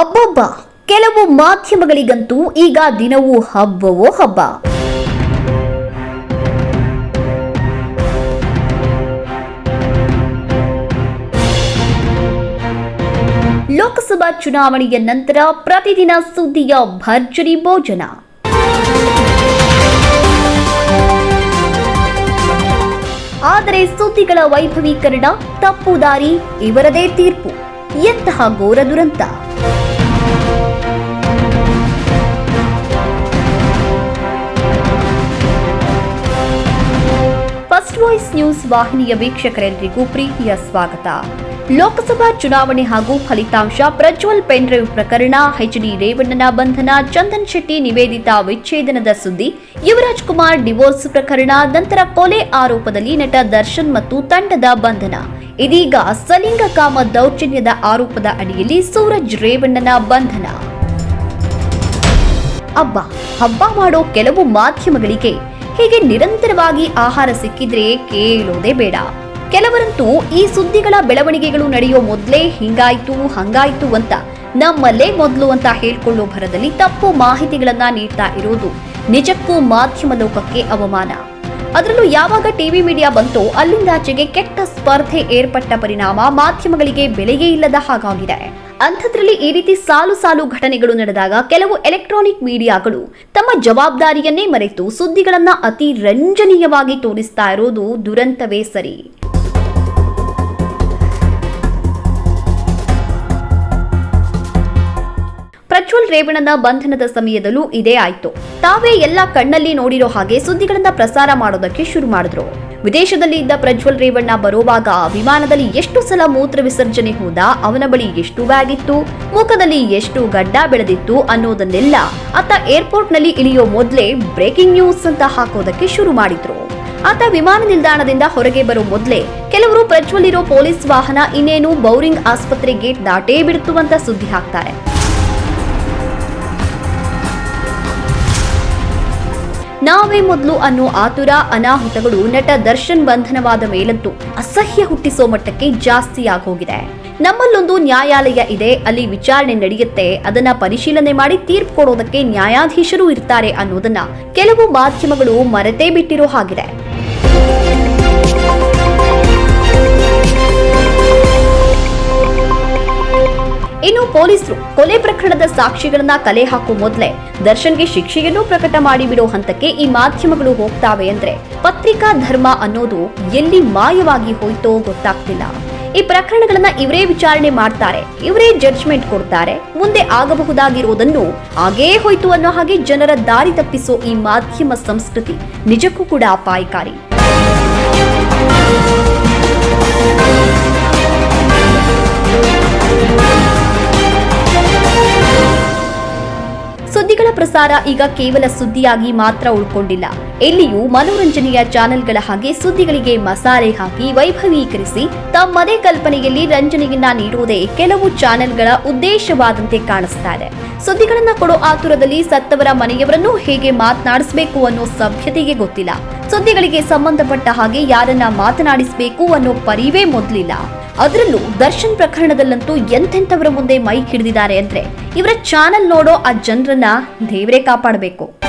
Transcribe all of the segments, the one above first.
ಅಬ್ಬಬ್ಬ. ಕೆಲವು ಮಾಧ್ಯಮಗಳಿಗಂತೂ ಈಗ ದಿನವೂ ಹಬ್ಬವೋ ಹಬ್ಬ. ಲೋಕಸಭಾ ಚುನಾವಣೆಯ ನಂತರ ಪ್ರತಿದಿನ ಸುದ್ದಿಯ ಭರ್ಜರಿ ಭೋಜನ. ಆದರೆ ಸುದ್ದಿಗಳ ವೈಭವೀಕರಣ ತಪ್ಪು ದಾರಿ ಇವರದೇ ತೀರ್ಪು. ಎಂತಹ ಘೋರ ದುರಂತ. ನ್ಯೂಸ್ ವಾಹಿನಿಯ ವೀಕ್ಷಕರೆಲ್ಲರಿಗೂ ಪ್ರೀತಿಯ ಸ್ವಾಗತ. ಲೋಕಸಭಾ ಚುನಾವಣೆ ಹಾಗೂ ಫಲಿತಾಂಶ, ಪ್ರಜ್ವಲ್ ಪೆನ್ಡ್ರೈವ್ ಪ್ರಕರಣ, ಹೆಚ್ಡಿ ರೇವಣ್ಣನ ಬಂಧನ, ಚಂದನ್ ಶೆಟ್ಟಿ ನಿವೇದಿತಾ ವಿಚ್ಛೇದನದ ಸುದ್ದಿ, ಯುವರಾಜ್ ಕುಮಾರ್ ಡಿವೋರ್ಸ್ ಪ್ರಕರಣ, ನಂತರ ಕೊಲೆ ಆರೋಪದಲ್ಲಿ ನಟ ದರ್ಶನ್ ಮತ್ತು ತಂಡದ ಬಂಧನ. ಇದೀಗ ಸಲಿಂಗಕಾಮ ದೌರ್ಜನ್ಯದ ಆರೋಪದ ಅಡಿಯಲ್ಲಿ ಸೂರಜ್ ರೇವಣ್ಣನ ಬಂಧನ. ಹಬ್ಬ ಹಬ್ಬ ಮಾಡೋ ಕೆಲವು ಮಾಧ್ಯಮಗಳಿಗೆ ಹೀಗೆ ನಿರಂತರವಾಗಿ ಆಹಾರ ಸಿಕ್ಕಿದ್ರೆ ಕೇಳೋದೇ ಬೇಡ. ಕೆಲವರಂತೂ ಈ ಸುದ್ದಿಗಳ ಬೆಳವಣಿಗೆಗಳು ನಡೆಯೋ ಮೊದಲೇ ಹಿಂಗಾಯ್ತು, ಹಂಗಾಯ್ತು ಅಂತ ನಮ್ಮಲ್ಲೇ ಮೊದಲು ಅಂತ ಹೇಳ್ಕೊಳ್ಳೋ ಭರದಲ್ಲಿ ತಪ್ಪು ಮಾಹಿತಿಗಳನ್ನ ನೀಡ್ತಾ ಇರೋದು ನಿಜಕ್ಕೂ ಮಾಧ್ಯಮ ಲೋಕಕ್ಕೆ ಅವಮಾನ. ಅದರಲ್ಲೂ ಯಾವಾಗ ಟಿವಿ ಮೀಡಿಯಾ ಬಂತೋ ಅಲ್ಲಿಂದಾಚೆಗೆ ಕೆಟ್ಟ ಸ್ಪರ್ಧೆ ಏರ್ಪಟ್ಟ ಪರಿಣಾಮ ಮಾಧ್ಯಮಗಳಿಗೆ ಬೆಲೆಯೇ ಇಲ್ಲದ ಹಾಗಾಗಿದೆ. ಅಂಥದ್ರಲ್ಲಿ ಈ ರೀತಿ ಸಾಲು ಸಾಲು ಘಟನೆಗಳು ನಡೆದಾಗ ಕೆಲವು ಎಲೆಕ್ಟ್ರಾನಿಕ್ ಮೀಡಿಯಾಗಳು ತಮ್ಮ ಜವಾಬ್ದಾರಿಯನ್ನೇ ಮರೆತು ಸುದ್ದಿಗಳನ್ನ ಅತಿ ರಂಜನೀಯವಾಗಿ ತೋರಿಸ್ತಾ ಇರೋದು ದುರಂತವೇ ಸರಿ. ಪ್ರಜ್ವಲ್ ರೇವಣ್ಣನ ಬಂಧನದ ಸಮಯದಲ್ಲೂ ಇದೇ ಆಯ್ತು. ತಾವೇ ಎಲ್ಲ ಕಣ್ಣಲ್ಲಿ ನೋಡಿರೋ ಹಾಗೆ ಸುದ್ದಿಗಳನ್ನ ಪ್ರಸಾರ ಮಾಡೋದಕ್ಕೆ ಶುರು ಮಾಡಿದ್ರು. ವಿದೇಶದಲ್ಲಿ ಇದ್ದ ಪ್ರಜ್ವಲ್ ರೇವಣ್ಣ ಬರುವಾಗ ವಿಮಾನದಲ್ಲಿ ಎಷ್ಟು ಸಲ ಮೂತ್ರ ವಿಸರ್ಜನೆ ಹೋದ, ಅವನ ಬಳಿ ಎಷ್ಟು ಬ್ಯಾಗ್ ಇತ್ತು, ಮುಖದಲ್ಲಿ ಎಷ್ಟು ಗಡ್ಡ ಬೆಳೆದಿತ್ತು ಅನ್ನೋದನ್ನೆಲ್ಲ ಆತ ಏರ್ಪೋರ್ಟ್ನಲ್ಲಿ ಇಳಿಯೋ ಮೊದಲೇ ಬ್ರೇಕಿಂಗ್ ನ್ಯೂಸ್ ಅಂತ ಹಾಕೋದಕ್ಕೆ ಶುರು ಮಾಡಿದ್ರು. ಆತ ವಿಮಾನ ನಿಲ್ದಾಣದಿಂದ ಹೊರಗೆ ಬರೋ ಮೊದಲೇ ಕೆಲವರು ಪ್ರಜ್ವಲ್ ಇರೋ ಪೊಲೀಸ್ ವಾಹನ ಇನ್ನೇನು ಬೌರಿಂಗ್ ಆಸ್ಪತ್ರೆ ಗೇಟ್ ದಾಟೇ ಬಿಡ್ತು ಅಂತ ಸುದ್ದಿ ಹಾಕ್ತಾರೆ. ನಾವೇ ಮೊದಲು ಅನ್ನೋ ಆತುರ, ಅನಾಹುತಗಳು, ನಟ ದರ್ಶನ್ ಬಂಧನವಾದ ಮೇಲಂತೂ ಅಸಹ್ಯ ಹುಟ್ಟಿಸೋ ಮಟ್ಟಕ್ಕೆ ಜಾಸ್ತಿ ಆಗೋಗಿದೆ ನಮ್ಮಲ್ಲೊಂದು ನ್ಯಾಯಾಲಯ ಇದೆ, ಅಲ್ಲಿ ವಿಚಾರಣೆ ನಡೆಯುತ್ತೆ, ಅದನ್ನ ಪರಿಶೀಲನೆ ಮಾಡಿ ತೀರ್ಪು ಕೊಡೋದಕ್ಕೆ ನ್ಯಾಯಾಧೀಶರು ಇರ್ತಾರೆ ಅನ್ನೋದನ್ನ ಕೆಲವು ಮಾಧ್ಯಮಗಳು ಮರೆತೇ ಬಿಟ್ಟಿರೋ ಹಾಗಿದೆ. ಪೊಲೀಸರು ಕೊಲೆ ಪ್ರಕರಣದ ಸಾಕ್ಷಿಗಳನ್ನ ಕಲೆ ಹಾಕುವ ಮೊದಲೇ ದರ್ಶನ್ಗೆ ಶಿಕ್ಷೆಯನ್ನು ಪ್ರಕಟ ಮಾಡಿಬಿಡೋ ಹಂತಕ್ಕೆ ಈ ಮಾಧ್ಯಮಗಳು ಹೋಗ್ತಾವೆ ಅಂದ್ರೆ ಪತ್ರಿಕಾ ಧರ್ಮ ಅನ್ನೋದು ಎಲ್ಲಿ ಮಾಯವಾಗಿ ಹೋಯ್ತೋ ಗೊತ್ತಾಗ್ತಿಲ್ಲ. ಈ ಪ್ರಕರಣಗಳನ್ನ ಇವರೇ ವಿಚಾರಣೆ ಮಾಡ್ತಾರೆ, ಇವರೇ ಜಡ್ಜ್ಮೆಂಟ್ ಕೊಡ್ತಾರೆ, ಮುಂದೆ ಆಗಬಹುದಾಗಿರುವುದನ್ನು ಹಾಗೇ ಹೋಯ್ತು ಅನ್ನೋ ಹಾಗೆ ಜನರ ದಾರಿ ತಪ್ಪಿಸೋ ಈ ಮಾಧ್ಯಮ ಸಂಸ್ಕೃತಿ ನಿಜಕ್ಕೂ ಕೂಡ ಅಪಾಯಕಾರಿ. ಪ್ರಸಾರ ಈಗ ಕೇವಲ ಸುದ್ದಿಯಾಗಿ ಮಾತ್ರ ಉಳ್ಕೊಂಡಿಲ್ಲ. ಎಲ್ಲಿಯೂ ಮನೋರಂಜನೆಯ ಚಾನೆಲ್ಗಳ ಹಾಗೆ ಸುದ್ದಿಗಳಿಗೆ ಮಸಾಲೆ ಹಾಕಿ ವೈಭವೀಕರಿಸಿ ತಮ್ಮದೇ ಕಲ್ಪನೆಯಲ್ಲಿ ರಂಜನೆಯನ್ನ ನೀಡುವುದೇ ಕೆಲವು ಚಾನೆಲ್ಗಳ ಉದ್ದೇಶವಾದಂತೆ ಕಾಣಿಸ್ತಾ ಇದೆ. ಸುದ್ದಿಗಳನ್ನ ಕೊಡೋ ಆತುರದಲ್ಲಿ ಸತ್ತವರ ಮನೆಯವರನ್ನು ಹೇಗೆ ಮಾತನಾಡಿಸಬೇಕು ಅನ್ನೋ ಸಭ್ಯತೆಗೆ ಗೊತ್ತಿಲ್ಲ. ಸುದ್ದಿಗಳಿಗೆ ಸಂಬಂಧಪಟ್ಟ ಹಾಗೆ ಯಾರನ್ನ ಮಾತನಾಡಿಸಬೇಕು ಅನ್ನೋ ಪರಿವೇ ಮೊದಲಿಲ್ಲ. ಅದರಲ್ಲೂ ದರ್ಶನ್ ಪ್ರಕರಣದಲ್ಲಂತೂ ಎಂತೆಂಥವರ ಮುಂದೆ ಮೈಕ್ ಹಿಡಿದಿದ್ದಾರೆ ಅಂದ್ರೆ ಇವರ ಚಾನೆಲ್ ನೋಡೋ ಆ ಜನರನ್ನ ದೇವರೇ ಕಾಪಾಡಬೇಕು.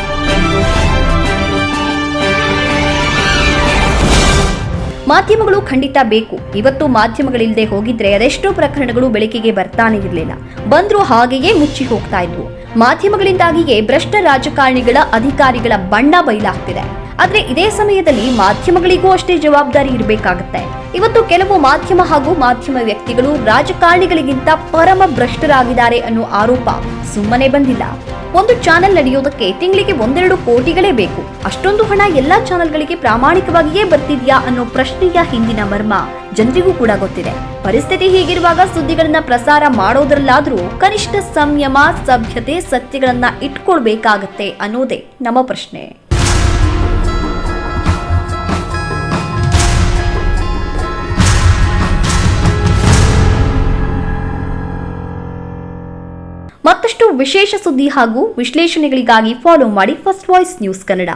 ಮಾಧ್ಯಮಗಳು ಖಂಡಿತ ಬೇಕು. ಇವತ್ತು ಮಾಧ್ಯಮಗಳಿಲ್ಲದೆ ಹೋಗಿದ್ರೆ ಅದೆಷ್ಟೋ ಪ್ರಕರಣಗಳು ಬೆಳಕಿಗೆ ಬರ್ತಾನೆ ಇರಲಿಲ್ಲ. ಬಂದ್ರು ಹಾಗೆಯೇ ಮುಚ್ಚಿ ಹೋಗ್ತಾ ಇದ್ವು. ಮಾಧ್ಯಮಗಳಿಂದಾಗಿಯೇ ಭ್ರಷ್ಟ ರಾಜಕಾರಣಿಗಳ ಅಧಿಕಾರಿಗಳ ಬಣ್ಣ ಬಯಲಾಗ್ತಿದೆ. ಆದ್ರೆ ಇದೇ ಸಮಯದಲ್ಲಿ ಮಾಧ್ಯಮಗಳಿಗೂ ಅಷ್ಟೇ ಜವಾಬ್ದಾರಿ ಇರಬೇಕಾಗುತ್ತೆ. ಇವತ್ತು ಕೆಲವು ಮಾಧ್ಯಮ ಹಾಗೂ ಮಾಧ್ಯಮ ವ್ಯಕ್ತಿಗಳು ರಾಜಕಾರಣಿಗಳಿಗಿಂತ ಪರಮ ಭ್ರಷ್ಟರಾಗಿದ್ದಾರೆ ಅನ್ನೋ ಆರೋಪ ಸುಮ್ಮನೆ ಬಂದಿಲ್ಲ. ಒಂದು ಚಾನೆಲ್ ನಡೆಯೋದಕ್ಕೆ ತಿಂಗಳಿಗೆ ಒಂದೆರಡು ಕೋಟಿಗಳೇ ಬೇಕು. ಅಷ್ಟೊಂದು ಹಣ ಎಲ್ಲಾ ಚಾನೆಲ್ಗಳಿಗೆ ಪ್ರಾಮಾಣಿಕವಾಗಿಯೇ ಬರ್ತಿದ್ಯಾ ಅನ್ನೋ ಪ್ರಶ್ನೆಯ ಹಿಂದಿನ ಮರ್ಮ ಜನರಿಗೂ ಕೂಡ ಗೊತ್ತಿದೆ. ಪರಿಸ್ಥಿತಿ ಹೀಗಿರುವಾಗ ಸುದ್ದಿಗಳನ್ನ ಪ್ರಸಾರ ಮಾಡೋದ್ರಲ್ಲಾದ್ರೂ ಕನಿಷ್ಠ ಸಂಯಮ, ಸಭ್ಯತೆ, ಸತ್ಯಗಳನ್ನ ಇಟ್ಕೊಳ್ಬೇಕಾಗತ್ತೆ ಅನ್ನೋದೇ ನಮ್ಮ ಪ್ರಶ್ನೆ. ಮತ್ತಷ್ಟು ವಿಶೇಷ ಸುದ್ದಿ ಹಾಗೂ ವಿಶ್ಲೇಷಣೆಗಳಿಗಾಗಿ ಫಾಲೋ ಮಾಡಿ ಫಸ್ಟ್ ವಾಯ್ಸ್ ನ್ಯೂಸ್ ಕನ್ನಡ